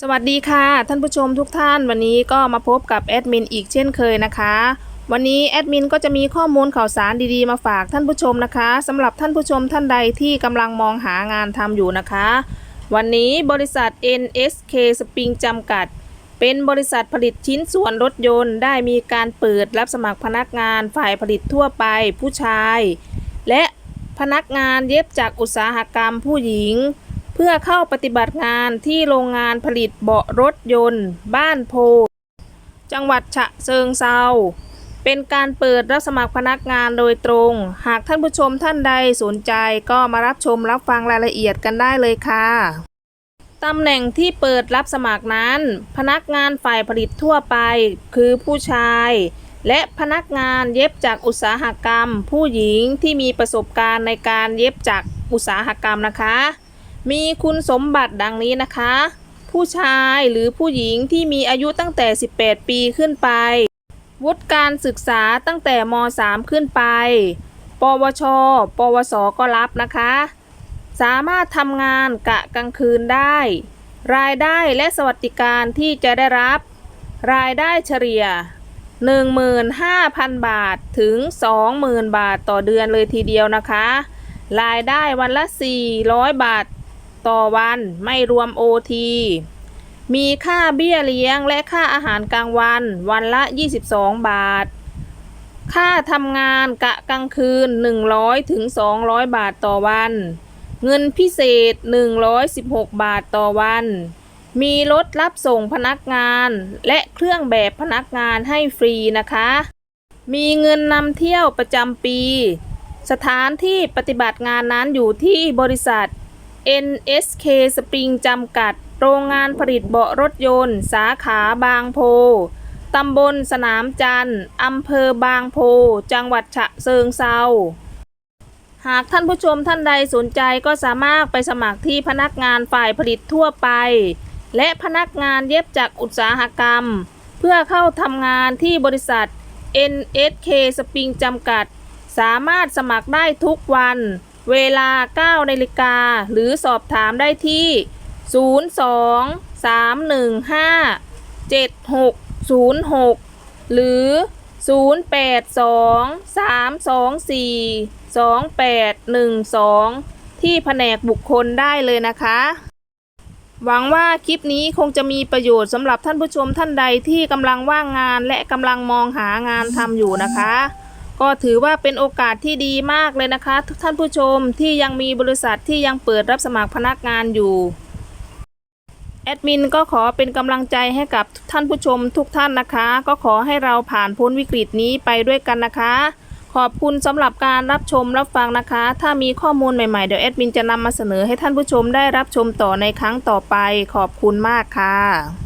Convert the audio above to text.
สวัสดีค่ะ ท่านผู้ชมทุกท่านวันนี้ก็มาพบกับแอดมินอีกเช่นเคยนะคะ วันนี้แอดมินก็จะมีข้อมูลข่าวสารดีๆ มาฝากท่านผู้ชมนะคะสำหรับท่านผู้ชมท่านใดที่กำลังมองหางานทำอยู่นะคะ วันนี้บริษัท NSK Spring จำกัด เป็นบริษัทผลิตชิ้นส่วนรถยนต์ได้มีการเปิดรับสมัครพนักงานฝ่ายผลิตทั่วไป ผู้ชาย และพนักงานเย็บจากอุตสาหกรรมผู้หญิง เพื่อเข้าปฏิบัติงานที่โรงงานผลิตเบาะรถยนต์ บ้านโพ จังหวัดฉะเชิงเซาเป็นการเปิดรับสมัครพนักงานโดยตรง หากท่านผู้ชมท่านใดสนใจก็มารับชมรับฟังรายละเอียดกันได้เลยค่ะตำแหน่งที่เปิดรับสมัครนั้น พนักงานฝ่ายผลิตทั่วไป คือผู้ชาย และพนักงานเย็บจากอุตสาหกรรม ผู้หญิงที่มีประสบการณ์ในการเย็บจากอุตสาหกรรมนะคะ มีคุณสมบัติดังนี้นะคะ ผู้ชายหรือผู้หญิงที่มีอายุตั้งแต่ 18 ปีขึ้นไป วุฒิการศึกษาตั้งแต่ม .3 ขึ้นไป ปวช ปวส ก็รับนะคะ สามารถทำงานกะกลางคืนได้ รายได้และสวัสดิการที่จะได้รับ รายได้เฉลี่ย 15,000 บาทถึง 20,000 บาทต่อเดือนเลยทีเดียวนะคะ รายได้วันละ 400 บาท ต่อวันไม่รวม OT มีค่าเบี้ยเลี้ยงและค่าอาหารกลางวัน วันละ 22 บาท ค่าทำงานกะกลางคืน 100ถึง200 บาทต่อวัน เงินพิเศษ 116 บาทต่อวัน มีรถรับส่งพนักงานและเครื่องแบบพนักงานให้ฟรีนะคะ มีเงินนำเที่ยวประจำปี สถานที่ปฏิบัติงานนั้นอยู่ที่บริษัท NSK Spring จำกัด โรงงานผลิตเบาะรถยนต์ สาขาบางโพ ตำบลสนามจันทร์อำเภอบางโพ จังหวัดฉะเชิงเซาหากท่านผู้ชมท่านใดสนใจก็สามารถไปสมัครที่พนักงานฝ่ายผลิตทั่วไป และพนักงานเย็บจากอุตสาหกรรม เพื่อเข้าทำงานที่บริษัท NSK Spring จำกัด สามารถสมัครได้ทุกวัน เวลา9นาฬิกาหรือสอบถามได้ที่ 02 315 7606 หรือ 082 324 2812 ที่แผนกบุคคลได้เลยนะคะ หวังว่าคลิปนี้คงจะมีประโยชน์สำหรับท่านผู้ชมท่านใดที่กำลังว่างงานและกำลังมองหางานทำอยู่นะคะ ก็ถือว่าเป็นโอกาสที่ดีมากเลยนะคะ ทุกท่านผู้ชมที่ยังมีบริษัทที่ยังเปิดรับสมัครพนักงานอยู่แอดมินก็ขอเป็นกำลังใจให้กับท่านผู้ชมทุกท่านนะคะ ก็ขอให้เราผ่านพ้นวิกฤตนี้ไปด้วยกันนะคะ ขอบคุณสำหรับการรับชมรับฟังนะคะ ถ้ามีข้อมูลใหม่ๆ เดี๋ยวแอดมินจะนำมาเสนอให้ท่านผู้ชมได้รับชมต่อในครั้งต่อไป ขอบคุณมากค่ะ